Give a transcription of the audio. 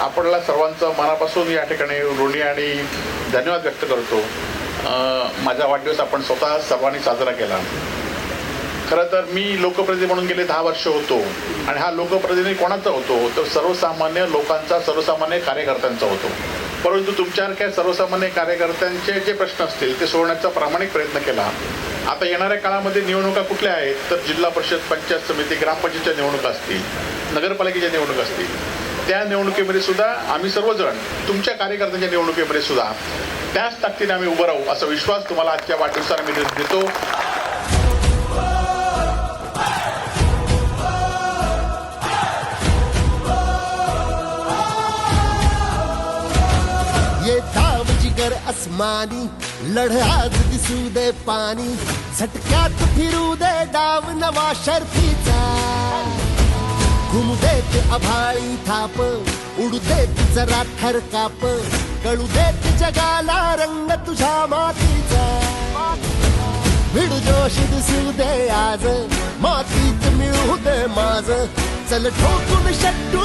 आपल्याला सर्वांचं मनापासून या ठिकाणी ऋणी आणि धन्यवाद व्यक्त करतो. माझा वाढदिवस आपण स्वतः सर्वांनी साजरा केला. खरं तर मी लोकप्रतिनिधी म्हणून गेले दहा वर्ष होतो आणि हा लोकप्रतिनिधी कोणाचा होतो? तर सर्वसामान्य लोकांचा सर्वसामान्य कार्यकर्त्यांचा होतो. परंतु तुमच्यासारख्या सर्वसामान्य कार्यकर्त्यांचे जे प्रश्न असतील ते सोडवण्याचा प्रामाणिक प्रयत्न केला. आता येणाऱ्या काळामध्ये निवडणुका कुठल्या आहेत? तर जिल्हा परिषद पंचायत समिती ग्रामपंचायतच्या निवडणुका असतील नगरपालिकेच्या निवडणुका असतील. त्या निवडणुकीमध्ये सुद्धा आम्ही सर्वजण तुमच्या कार्यकर्त्यांच्या निवडणुकीमध्ये सुद्धा त्याच ताकदीने आम्ही उभं राहू असा विश्वास तुम्हाला आजच्या वाढदिवसाला मी देतो. ये दाव जिगर अस्मानी लढ दिसू दे पाणी झटक्यात फिरू दे डाव नवा शर्फीचा. घुमू देत अभाळी थाप उडू देत जरा थरकाप कळू देत जगाला रंग तुझ्या मातीचा. भिड जोशी दिसू दे आज मातीत मिळू दे माझ. चल ठोकून शट्टू